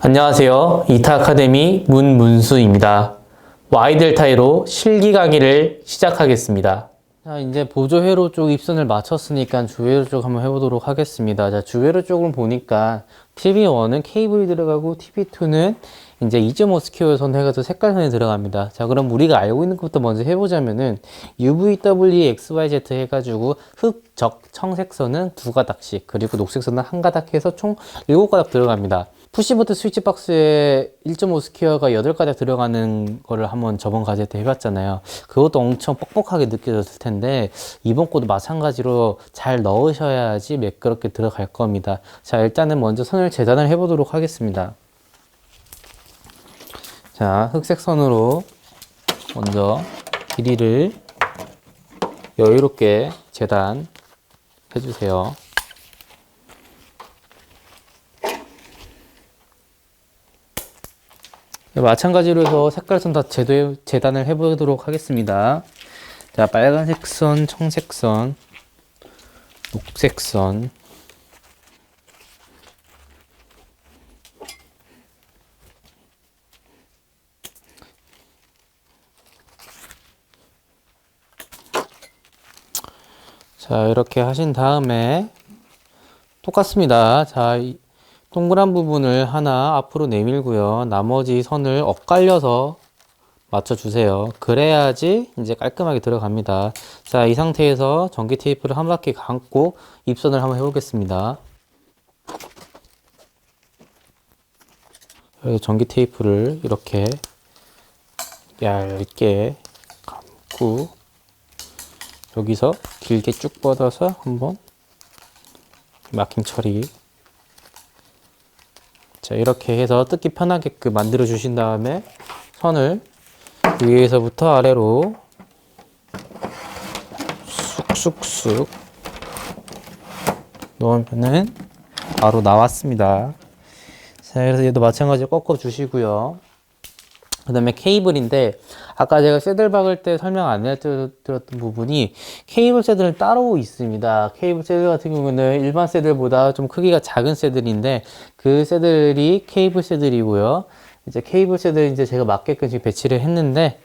안녕하세요. 이타 아카데미 문문수입니다. Y델타이로 실기 강의를 시작하겠습니다. 자, 이제 보조회로 쪽 입선을 마쳤으니까 주회로 쪽 한번 해보도록 하겠습니다. 자, 주회로 쪽을 보니까 TV1은 케이블이 들어가고 TV2는 이제 2.5 스퀘어 선 해가지고 색깔선이 들어갑니다. 자, 그럼 우리가 알고 있는 것부터 먼저 해보자면은 UVW XYZ 해가지고 흑 적 청색선은 두 가닥씩 그리고 녹색선은 한 가닥 해서 총 일곱 가닥 들어갑니다. 푸시버튼 스위치 박스에 1.5 스퀘어가 8가닥 들어가는 거를 한번 저번 과제 때 해봤잖아요. 그것도 엄청 뻑뻑하게 느껴졌을 텐데 이번 거도 마찬가지로 잘 넣으셔야지 매끄럽게 들어갈 겁니다. 자, 일단은 먼저 선을 재단을 해보도록 하겠습니다. 자, 흑색 선으로 먼저 길이를 여유롭게 재단 해주세요. 마찬가지로 해서 색깔선 다 재단을 해보도록 하겠습니다. 자, 빨간색 선, 청색 선, 녹색 선, 자, 이렇게 하신 다음에 똑같습니다. 자, 이 동그란 부분을 하나 앞으로 내밀고요. 나머지 선을 엇갈려서 맞춰주세요. 그래야지 이제 깔끔하게 들어갑니다. 자, 이 상태에서 전기 테이프를 한 바퀴 감고 입선을 한번 해보겠습니다. 전기 테이프를 이렇게 얇게 감고 여기서 길게 쭉 뻗어서 한번 마킹 처리 자 이렇게 해서 뜯기 편하게끔 만들어 주신 다음에 선을 위에서부터 아래로 쑥쑥쑥 넣으면은 바로 나왔습니다. 자 그래서 얘도 마찬가지로 꺾어 주시고요. 그 다음에 케이블인데 아까 제가 새들 박을 때 설명 안 해드렸던 부분이 케이블 새들은 따로 있습니다. 케이블 새들 같은 경우는 일반 새들보다 좀 크기가 작은 새들인데 그 새들이 케이블 새들이고요. 이제 케이블 새들 이제 제가 맞게끔 지금 배치를 했는데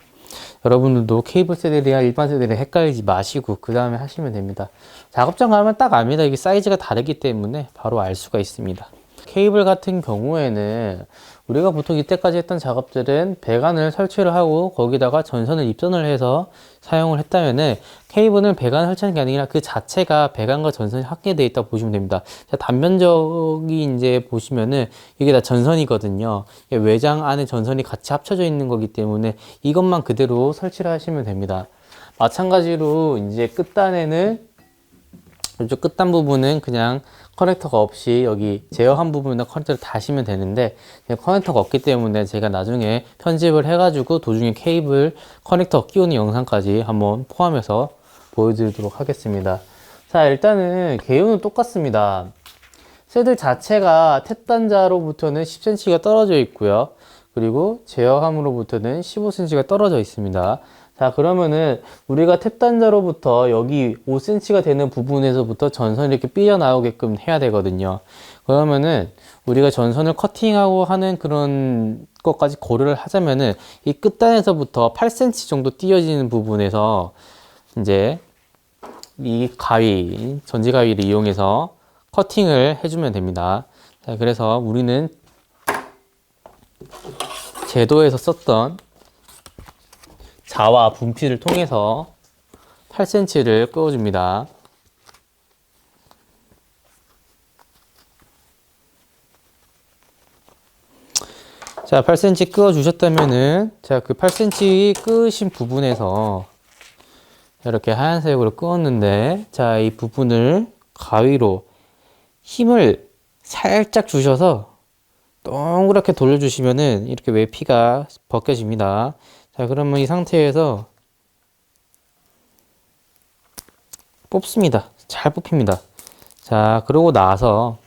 여러분들도 케이블 새들이랑 일반 새들이 헷갈리지 마시고 그 다음에 하시면 됩니다. 작업장 가면 딱 압니다. 이게 사이즈가 다르기 때문에 바로 알 수가 있습니다. 케이블 같은 경우에는 우리가 보통 이때까지 했던 작업들은 배관을 설치를 하고 거기다가 전선을 입선을 해서 사용을 했다면은 케이블은 배관을 설치하는 게 아니라 그 자체가 배관과 전선이 합계되어 있다고 보시면 됩니다. 자, 단면적이 이제 보시면은 이게 다 전선이거든요. 외장 안에 전선이 같이 합쳐져 있는 거기 때문에 이것만 그대로 설치를 하시면 됩니다. 마찬가지로 이제 끝단에는 이쪽 끝단 부분은 그냥 커넥터가 없이 여기 제어한 부분에 커넥터를 다시면 되는데 커넥터가 없기 때문에 제가 나중에 편집을 해가지고 도중에 케이블 커넥터 끼우는 영상까지 한번 포함해서 보여드리도록 하겠습니다. 자 일단은 개요는 똑같습니다. 새들 자체가 탭단자로부터는 10cm가 떨어져 있고요. 그리고 제어함으로부터는 15cm가 떨어져 있습니다. 자 그러면은 우리가 탭단자로부터 여기 5cm가 되는 부분에서부터 전선이 이렇게 삐져나오게끔 해야 되거든요. 그러면은 우리가 전선을 커팅하고 하는 그런 것까지 고려를 하자면은 이 끝단에서부터 8cm 정도 띄어지는 부분에서 이제 이 가위 전지 가위를 이용해서 커팅을 해주면 됩니다. 자 그래서 우리는 제도에서 썼던 자와 분필을 통해서 8cm를 끄어줍니다. 자, 8cm 끄어 주셨다면은, 자, 그 8cm 끄신 부분에서 이렇게 하얀색으로 끄었는데, 자, 이 부분을 가위로 힘을 살짝 주셔서 동그랗게 돌려주시면은 이렇게 외피가 벗겨집니다. 자, 그러면 이 상태에서 뽑습니다. 잘 뽑힙니다. 자, 그러고 나서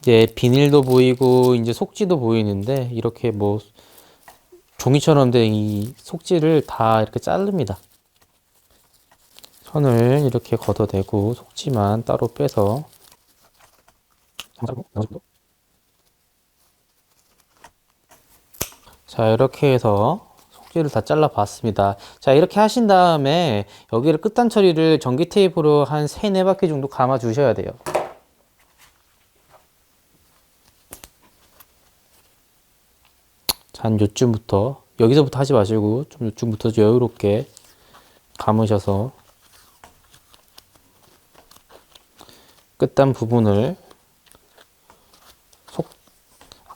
이제 비닐도 보이고 이제 속지도 보이는데 이렇게 뭐 종이처럼 된 이 속지를 다 이렇게 자릅니다. 선을 이렇게 걷어내고 속지만 따로 빼서 자, 이렇게 해서 속지를 다 잘라 봤습니다. 자, 이렇게 하신 다음에 여기를 끝단 처리를 전기 테이프로 한 3, 4바퀴 정도 감아 주셔야 돼요. 자, 한 요쯤부터 여기서부터 하지 마시고 좀 요쯤부터 좀 여유롭게 감으셔서 끝단 부분을 속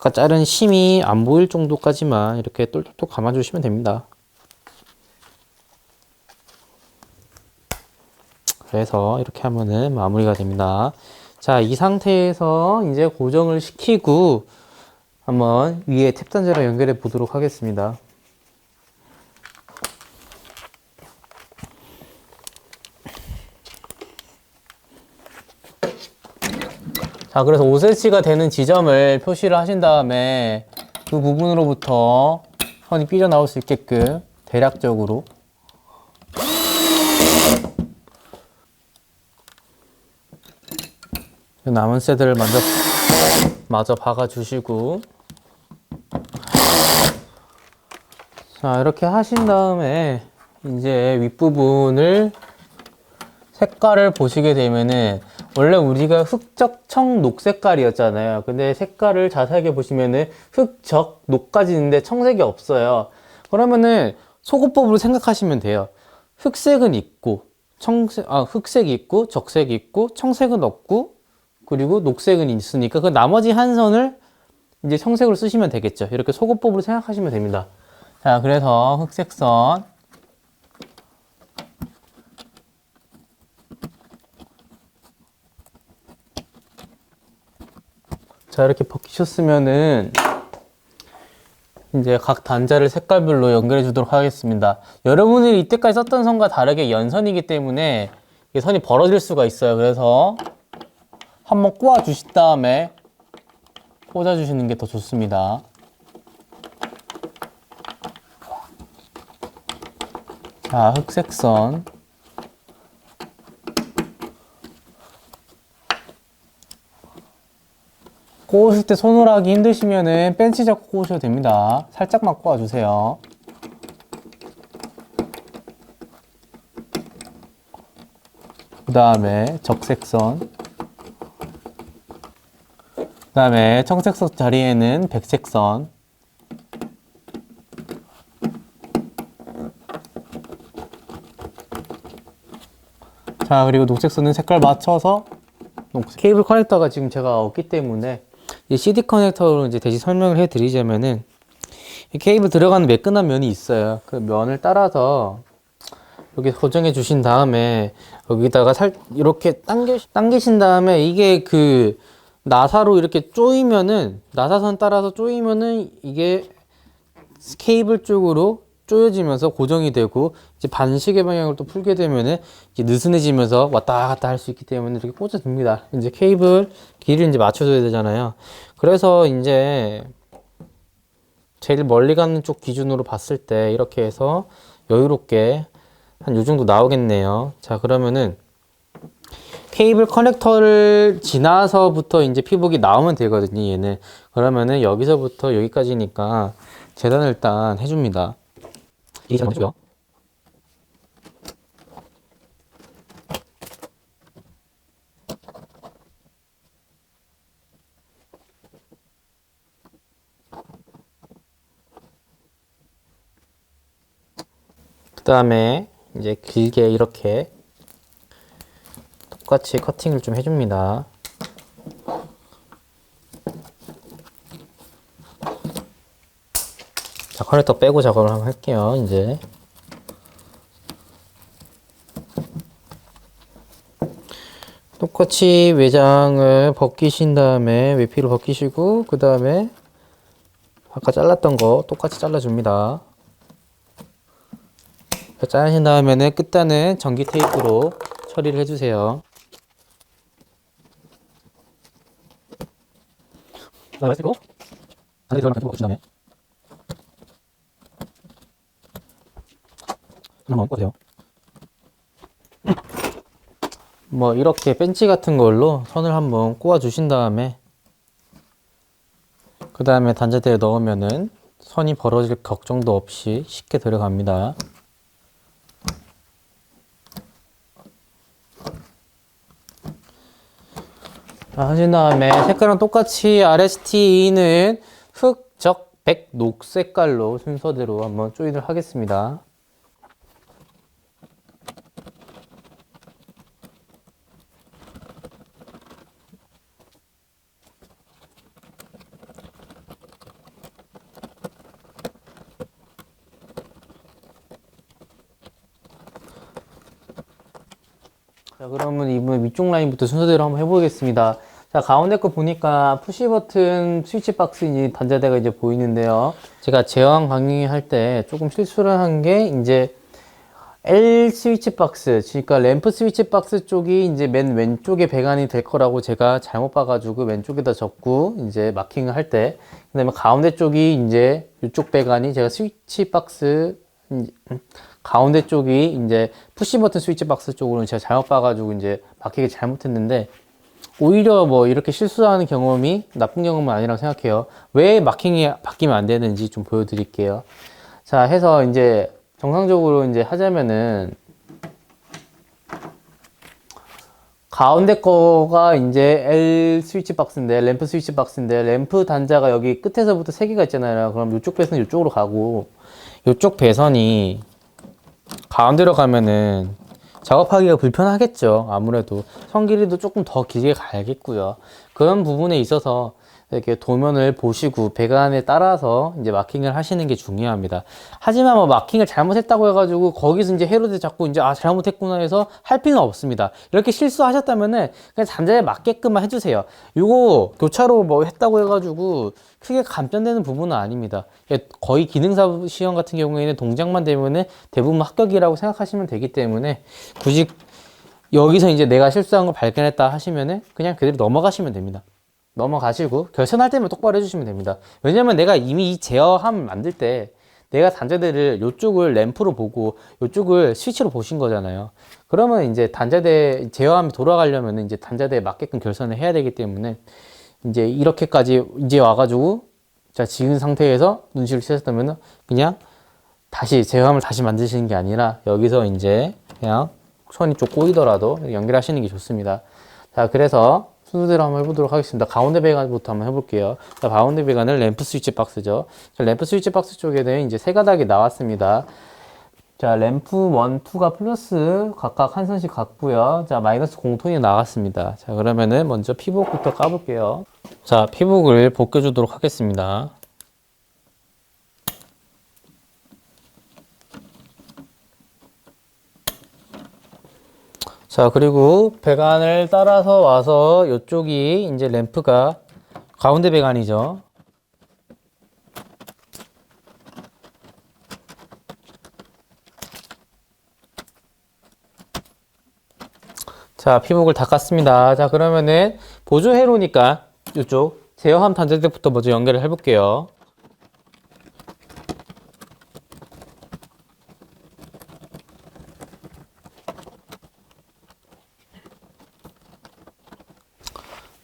아까 자른 심이 안 보일 정도까지만 이렇게 똘똘똘 감아주시면 됩니다. 그래서 이렇게 하면은 마무리가 됩니다. 자, 이 상태에서 이제 고정을 시키고 한번 위에 탭단자랑 연결해 보도록 하겠습니다. 자, 그래서 5cm가 되는 지점을 표시를 하신 다음에 그 부분으로부터 선이 삐져나올 수 있게끔 대략적으로. 남은 새들을 먼저 마저 박아주시고. 자 이렇게 하신 다음에 이제 윗부분을 색깔을 보시게 되면은 원래 우리가 흑적 청 녹색깔이었잖아요. 근데 색깔을 자세하게 보시면은 흑적 녹까지 있는데 청색이 없어요. 그러면은 속옷법으로 생각하시면 돼요. 흑색은 있고 청색 아 흑색이 있고 적색이 있고 청색은 없고 그리고 녹색은 있으니까 그 나머지 한 선을 이제 청색으로 쓰시면 되겠죠. 이렇게 속옷법으로 생각하시면 됩니다. 자, 그래서 흑색선 자, 이렇게 벗기셨으면은 이제 각 단자를 색깔별로 연결해 주도록 하겠습니다. 여러분이 이때까지 썼던 선과 다르게 연선이기 때문에 이 선이 벌어질 수가 있어요. 그래서 한번 꼬아 주신 다음에 꽂아 주시는 게 더 좋습니다. 자, 흑색선. 꼬으실 때 손으로 하기 힘드시면은 벤치 잡고 꼬으셔도 됩니다. 살짝만 꼬아주세요. 그 다음에 적색선. 그 다음에 청색선 자리에는 백색선. 자, 그리고 녹색선은 색깔 맞춰서. 케이블 커넥터가 지금 제가 없기 때문에 이 CD 커넥터로 이제 대신 설명을 해 드리자면은 이 케이블 들어가는 매끈한 면이 있어요. 그 면을 따라서 여기 고정해 주신 다음에 여기다가 살 이렇게 당겨 당기신 다음에 이게 그 나사로 이렇게 조이면은 나사선 따라서 조이면은 이게 케이블 쪽으로 조여지면서 고정이 되고 이제 반시계 방향을 또 풀게 되면은 이제 느슨해지면서 왔다 갔다 할 수 있기 때문에 이렇게 꽂아줍니다. 이제 케이블 길이를 이제 맞춰줘야 되잖아요. 그래서 이제 제일 멀리 가는 쪽 기준으로 봤을 때 이렇게 해서 여유롭게 한 요 정도 나오겠네요. 자 그러면은 케이블 커넥터를 지나서부터 이제 피복이 나오면 되거든요. 얘는 그러면은 여기서부터 여기까지니까 재단을 일단 해줍니다. 이 해주고요. 그 다음에 이제 길게 이렇게 똑같이 커팅을 좀 해줍니다. 자, 커넥터 빼고 작업을 한번 할게요, 이제. 똑같이 외장을 벗기신 다음에 외피를 벗기시고, 그 다음에 아까 잘랐던 거 똑같이 잘라줍니다. 자르신 다음에는 끝단은 전기 테이프로 처리를 해주세요. 그다음에 쓰고 안에 들어가는 테이프 그 다음에 한번 꽂으세요. 뭐 이렇게 벤치 같은 걸로 선을 한번 꼬아 주신 다음에 그 다음에 단자대에 넣으면은 선이 벌어질 걱정도 없이 쉽게 들어갑니다. 자, 하신 다음에 색깔은 똑같이 RST는 흑, 적, 백, 녹 색깔로 순서대로 한번 조인을 하겠습니다. 자, 그러면 이번 위쪽 라인부터 순서대로 한번 해보겠습니다. 자, 가운데 거 보니까 푸시 버튼 스위치 박스 이제 단자대가 이제 보이는데요. 제가 제어한 강의 할 때 조금 실수를 한 게 이제 L 스위치 박스, 그러니까 램프 스위치 박스 쪽이 이제 맨 왼쪽에 배관이 될 거라고 제가 잘못 봐가지고 왼쪽에다 적고 이제 마킹을 할 때, 그 다음에 가운데 쪽이 이제 이쪽 배관이 제가 스위치 박스, 이제 음, 가운데 쪽이 이제 푸시 버튼 스위치 박스 쪽으로는 제가 잘못 봐가지고 이제 마킹을 잘못했는데, 오히려 뭐 이렇게 실수하는 경험이 나쁜 경험은 아니라고 생각해요. 왜 마킹이 바뀌면 안 되는지 좀 보여드릴게요. 자, 해서 이제 정상적으로 이제 하자면은 가운데 거가 이제 L 스위치 박스인데 램프 스위치 박스인데 램프 단자가 여기 끝에서부터 세 개가 있잖아요. 그럼 이쪽 배선은 이쪽으로 가고 이쪽 배선이 가운데로 가면은 작업하기가 불편하겠죠. 아무래도 선 길이도 조금 더 길게 가야겠고요. 그런 부분에 있어서 이렇게 도면을 보시고 배관에 따라서 이제 마킹을 하시는 게 중요합니다. 하지만 뭐 마킹을 잘못했다고 해가지고 거기서 이제 헤로드 잡고 이제 아 잘못했구나 해서 할 필요는 없습니다. 이렇게 실수하셨다면은 그냥 단자에 맞게끔만 해주세요. 이거 교차로 뭐 했다고 해가지고 크게 감점되는 부분은 아닙니다. 예, 거의 기능사 시험 같은 경우에는 동작만 되면은 대부분 합격이라고 생각하시면 되기 때문에 굳이 여기서 이제 내가 실수한 걸 발견했다 하시면은 그냥 그대로 넘어가시면 됩니다. 넘어가시고 결선할 때만 똑바로 해주시면 됩니다. 왜냐면 내가 이미 이 제어함을 만들 때 내가 단자대를 이쪽을 램프로 보고 이쪽을 스위치로 보신 거잖아요. 그러면 이제 단자대 제어함이 돌아가려면 이제 단자대에 맞게끔 결선을 해야 되기 때문에 이제 이렇게까지 이제 와가지고 자 지금 상태에서 눈치를 채셨다면 그냥 다시 제어함을 다시 만드시는 게 아니라 여기서 이제 그냥 선이 좀 꼬이더라도 연결하시는 게 좋습니다. 자 그래서 순서대로 한번 해보도록 하겠습니다. 가운데 배관부터 한번 해볼게요. 자, 가운데 배관은 램프 스위치 박스죠. 자, 램프 스위치 박스 쪽에는 이제 세 가닥이 나왔습니다. 자, 램프 1, 2가 플러스 각각 한 선씩 갔고요. 자, 마이너스 공통이 나왔습니다. 자, 그러면은 먼저 피복부터 까볼게요. 자, 피복을 벗겨주도록 하겠습니다. 자, 그리고 배관을 따라서 와서 이쪽이 이제 램프가 가운데 배관이죠. 자, 피복을 닦았습니다. 자, 그러면은 보조 회로니까 이쪽 제어함 단자대부터 먼저 연결을 해볼게요.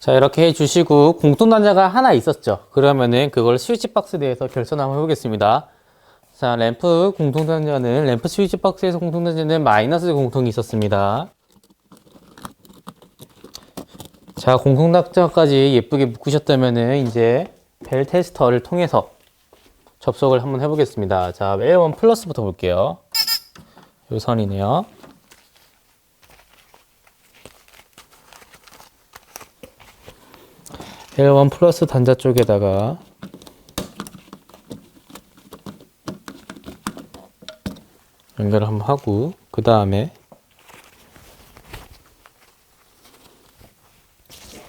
자, 이렇게 해주시고, 공통단자가 하나 있었죠. 그러면은 그걸 스위치 박스 내에서 결선 한번 해보겠습니다. 자, 램프 공통단자는, 램프 스위치 박스에서 공통단자는 마이너스 공통이 있었습니다. 자, 공통단자까지 예쁘게 묶으셨다면은, 이제 벨 테스터를 통해서 접속을 한번 해보겠습니다. 자, L1 플러스부터 볼게요. 요 선이네요. L1 플러스 단자 쪽에다가 연결을 한번 하고 그 다음에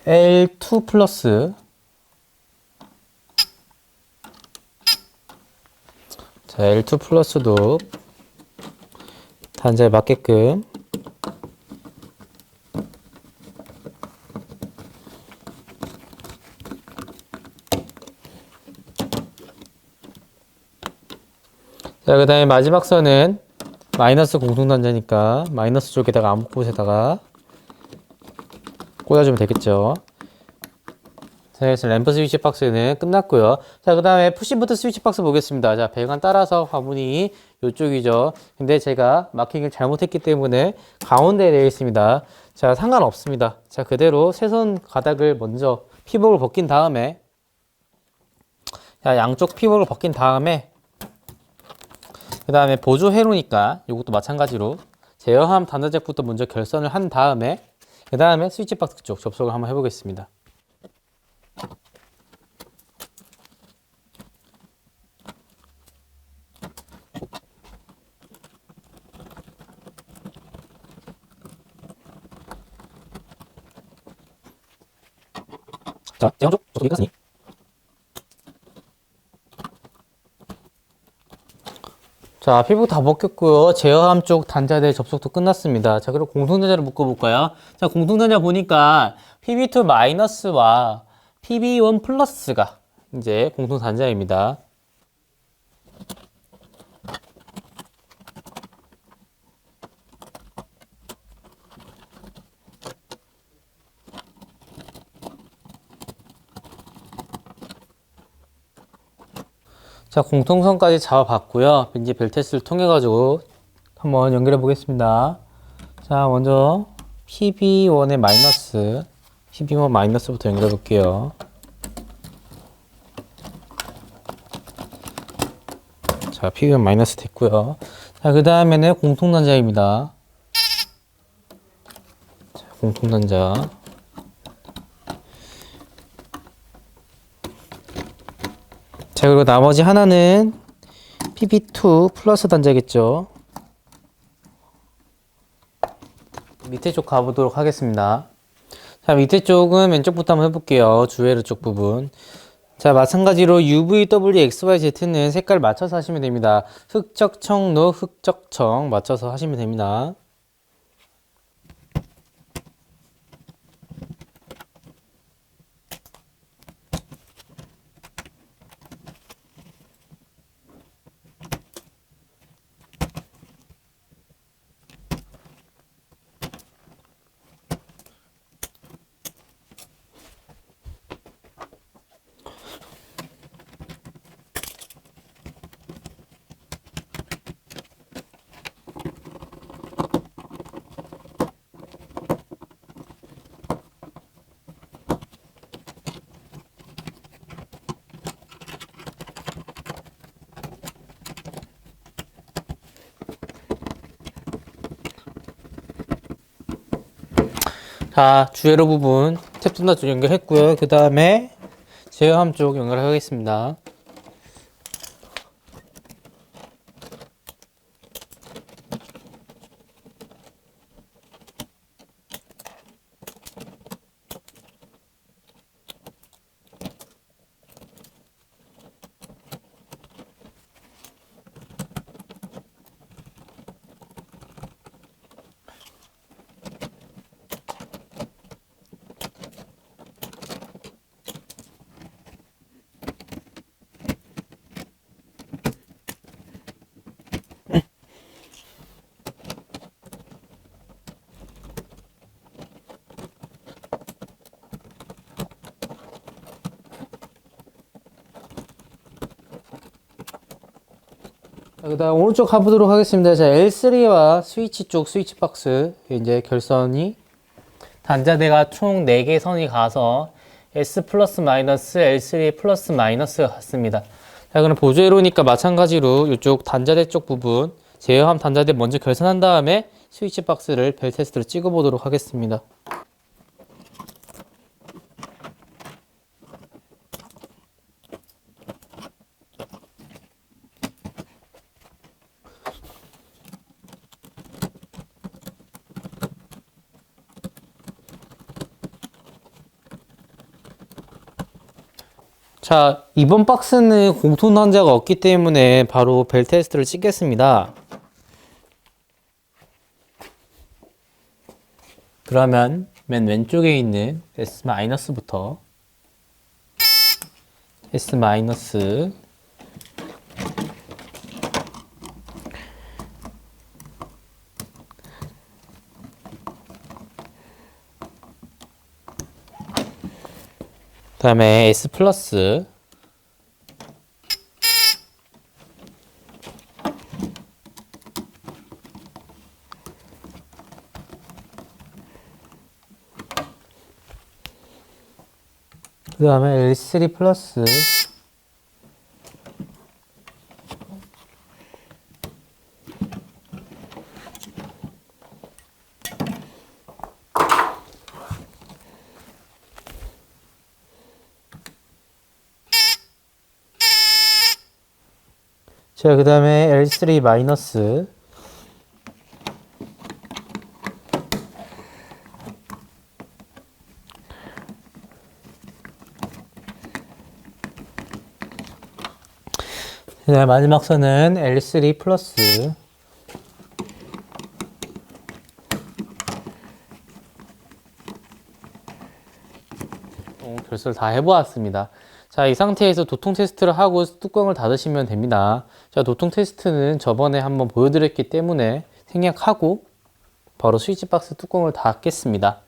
L2 플러스 자 L2 플러스도 단자에 맞게끔 자, 그 다음에 마지막 선은 마이너스 공통단자니까 마이너스 쪽에다가 아무 곳에다가 꽂아주면 되겠죠. 자, 그래서 램프 스위치 박스는 끝났고요. 자, 그 다음에 푸시부터 스위치 박스 보겠습니다. 자, 배관 따라서 화분이 이쪽이죠. 근데 제가 마킹을 잘못했기 때문에 가운데에 되어 있습니다. 자, 상관없습니다. 자, 그대로 세선 가닥을 먼저 피복을 벗긴 다음에 자, 양쪽 피복을 벗긴 다음에 그 다음에 보조 회로니까 이것도 마찬가지로 제어함 단자잭부터 먼저 결선을 한 다음에 그 다음에 스위치 박스 쪽 접속을 한번 해보겠습니다. 자, 제한쪽 접속이 끝났으니 자, 피부 다 벗겼고요. 제어함 쪽 단자대 접속도 끝났습니다. 자, 그리고 공통단자를 묶어볼까요? 자, 공통단자 보니까 PB2 마이너스와 PB1 플러스가 이제 공통단자입니다. 자, 공통선까지 잡아봤고요. 이제 벨 테스트를 통해 가지고 한번 연결해 보겠습니다. 자, 먼저 PB1의 마이너스, PB1 마이너스부터 연결해 볼게요. 자, PB1 마이너스 됐고요. 자, 그 다음에는 공통단자입니다. 자, 공통단자. 자, 그리고 나머지 하나는 PB2 플러스 단자겠죠. 밑에 쪽 가보도록 하겠습니다. 자, 밑에 쪽은 왼쪽부터 한번 해볼게요. 주회로 쪽 부분. 자, 마찬가지로 UVWXYZ는 색깔 맞춰서 하시면 됩니다. 흑적청, 노 흑적청 맞춰서 하시면 됩니다. 자, 주회로 부분 탭tun다 쪽 연결했고요. 그 다음에 제어함 쪽 연결하겠습니다. 그 다음 오른쪽 가보도록 하겠습니다. 자, L3와 스위치 쪽 스위치 박스 이제 결선이 단자대가 총 4개 선이 가서 S 플러스 마이너스 L3 플러스 마이너스가 같습니다. 자, 그럼 보조회로니까 마찬가지로 이쪽 단자대 쪽 부분 제어함 단자대 먼저 결선한 다음에 스위치 박스를 벨 테스트로 찍어보도록 하겠습니다. 자, 이번 박스는 공통 단자가 없기 때문에 바로 벨 테스트를 찍겠습니다. 그러면 맨 왼쪽에 있는 S-부터 S- 다음에 S 플러스. 그 다음에 L3 플러스 자, 그 다음에 L3 마이너스 그 다음에 마지막 선은 L3 플러스 어, 결선을 다 해보았습니다. 자, 이 상태에서 도통 테스트를 하고 뚜껑을 닫으시면 됩니다. 자, 도통 테스트는 저번에 한번 보여드렸기 때문에 생략하고 바로 스위치 박스 뚜껑을 닫겠습니다.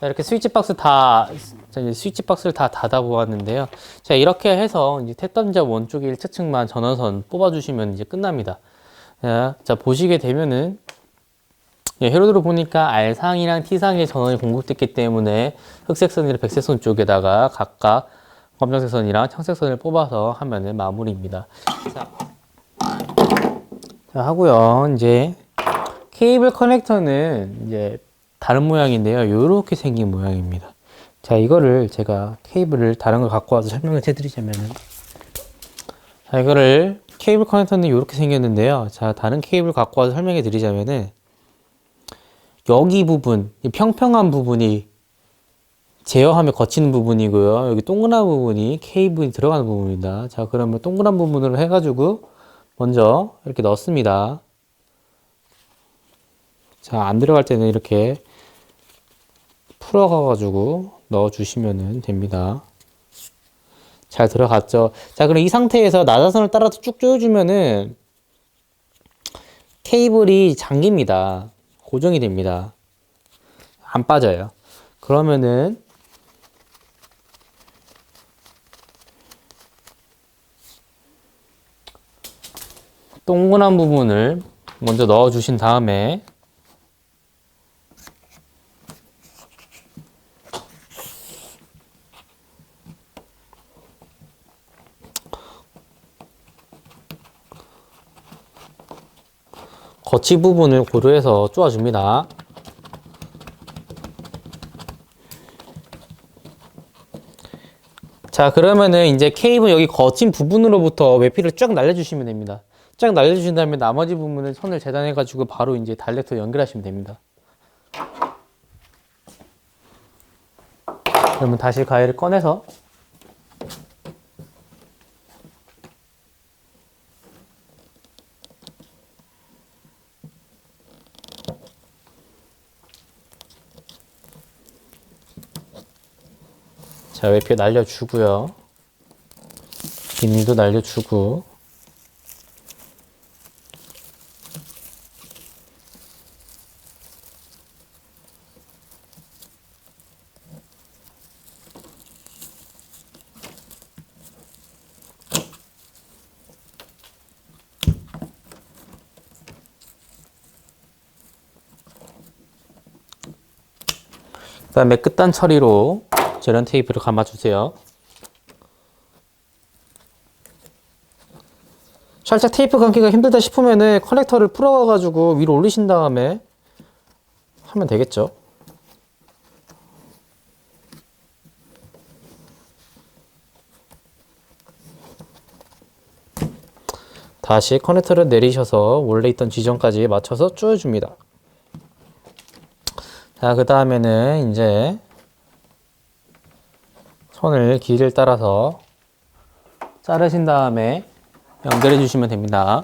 이렇게 스위치 박스 다, 스위치 박스를 다 닫아 보았는데요. 자, 이렇게 해서 이제 탭단자 원 쪽에 1차측만 전원선 뽑아주시면 이제 끝납니다. 자, 자, 보시게 되면은, 예, 헤로드로 보니까 R상이랑 T상의 전원이 공급됐기 때문에 흑색선이랑 백색선 쪽에다가 각각 검정색 선이랑 청색 선을 뽑아서 하면은 마무리입니다. 자, 자 하고요. 이제 케이블 커넥터는 이제 다른 모양인데요. 이렇게 생긴 모양입니다. 자, 이거를 제가 케이블을 다른 걸 갖고 와서 설명을 해드리자면은 자, 이거를 케이블 커넥터는 이렇게 생겼는데요. 자, 다른 케이블 갖고 와서 설명해 드리자면은 여기 부분, 이 평평한 부분이 제어하며 거치는 부분이고요. 여기 동그란 부분이 케이블이 들어가는 부분입니다. 자, 그러면 동그란 부분으로 해가지고 먼저 이렇게 넣습니다. 자, 안 들어갈 때는 이렇게 풀어가가지고 넣어주시면 됩니다. 잘 들어갔죠? 자, 그럼 이 상태에서 나사선을 따라서 쭉 조여주면은 케이블이 잠깁니다. 고정이 됩니다. 안 빠져요. 그러면은 동그란 부분을 먼저 넣어 주신 다음에 거치 부분을 고려해서 쪼아줍니다. 자, 그러면은 이제 케이블 여기 거친 부분으로부터 외피를 쫙 날려주시면 됩니다. 쫙 날려주신 다음에 나머지 부분은 선을 재단해가지고 바로 이제 다이렉터 연결하시면 됩니다. 그러면 다시 가위를 꺼내서 자, 외표 날려주고요. 비닐도 날려주고. 그 다음에 끝단 처리로 재련 테이프를 감아주세요. 살짝 테이프 감기가 힘들다 싶으면은 커넥터를 풀어가지고 위로 올리신 다음에 하면 되겠죠. 다시 커넥터를 내리셔서 원래 있던 지점까지 맞춰서 조여줍니다. 자, 그 다음에는 이제 손을 길이를 따라서 자르신 다음에 연결해 주시면 됩니다.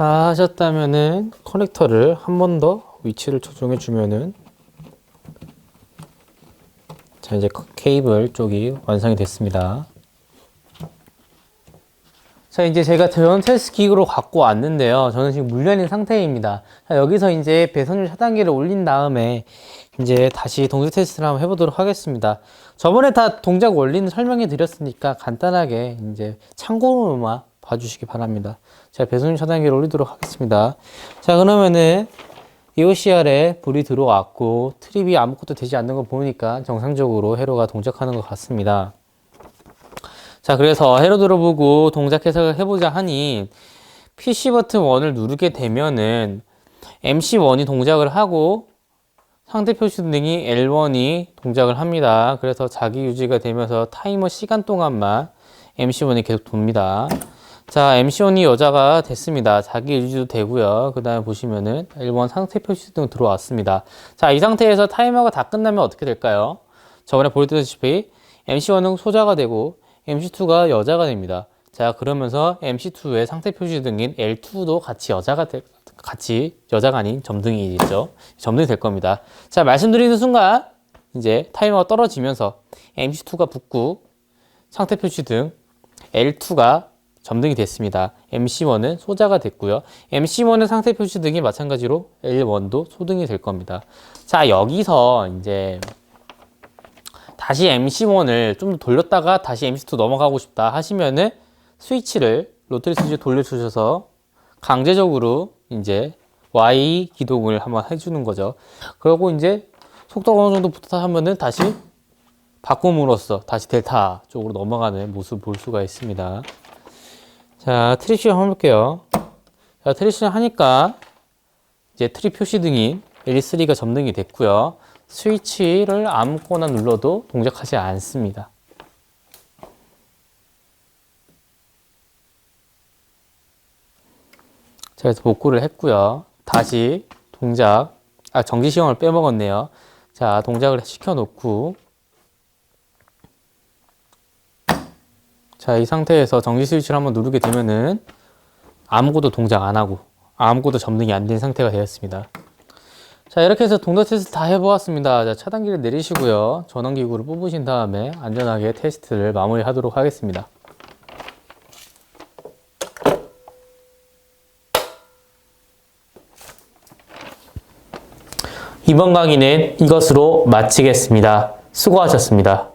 다 하셨다면은 커넥터를 한 번 더 위치를 조정해 주면은 자 이제 커- 케이블 쪽이 완성이 됐습니다. 자 이제 제가 대원 테스트 기구로 갖고 왔는데요. 저는 지금 물려있는 상태입니다. 자, 여기서 이제 배선율 차단기를 올린 다음에 이제 다시 동작 테스트를 한번 해보도록 하겠습니다. 저번에 다 동작 원리는 설명해 드렸으니까 간단하게 이제 참고로만 봐주시기 바랍니다. 제가 배선율 차단기를 올리도록 하겠습니다. 자 그러면은 EOCR에 불이 들어왔고 트립이 아무것도 되지 않는 거 보니까 정상적으로 회로가 동작하는 것 같습니다. 자, 그래서 회로 들어보고 동작 해석을 해보자 하니 PC 버튼 1을 누르게 되면은 MC1이 동작을 하고 상대 표시 등이 L1이 동작을 합니다. 그래서 자기 유지가 되면서 타이머 시간 동안만 MC1이 계속 돕니다. 자, MC1이 여자가 됐습니다. 자기 유지도 되고요. 그 다음에 보시면은 L1 상태 표시 등 들어왔습니다. 자, 이 상태에서 타이머가 다 끝나면 어떻게 될까요? 저번에 보여드렸다시피 MC1은 소자가 되고 MC2가 여자가 됩니다. 자, 그러면서 MC2의 상태 표시 등인 L2도 같이 여자가 되, 같이 여자가 아닌 점등이 있죠. 점등이 될 겁니다. 자, 말씀드리는 순간 이제 타이머가 떨어지면서 MC2가 붙고 상태 표시 등 L2가 점등이 됐습니다. MC1은 소자가 됐고요. MC1의 상태 표시 등이 마찬가지로 L1도 소등이 될 겁니다. 자, 여기서 이제 다시 MC1을 좀더 돌렸다가 다시 MC2 넘어가고 싶다 하시면은 스위치를 로터리 스위치 돌려주셔서 강제적으로 이제 Y 기동을 한번 해주는 거죠. 그리고 이제 속도가 어느 정도 붙었다 하면은 다시 바꿈으로써 다시 델타 쪽으로 넘어가는 모습 볼 수가 있습니다. 자, 트립 시험 한번 볼게요. 자, 트립 시험 하니까 이제 트립 표시 등인 L3가 점등이 됐고요. 스위치를 아무거나 눌러도 동작하지 않습니다. 자, 그래서 복구를 했고요. 다시 동작, 아, 정지 시험을 빼먹었네요. 자, 동작을 시켜놓고 자, 이 상태에서 정지 스위치를 한번 누르게 되면은 아무것도 동작 안 하고 아무것도 점등이 안 된 상태가 되었습니다. 자, 이렇게 해서 동작 테스트 다 해보았습니다. 자, 차단기를 내리시고요. 전원기구를 뽑으신 다음에 안전하게 테스트를 마무리하도록 하겠습니다. 이번 강의는 이것으로 마치겠습니다. 수고하셨습니다.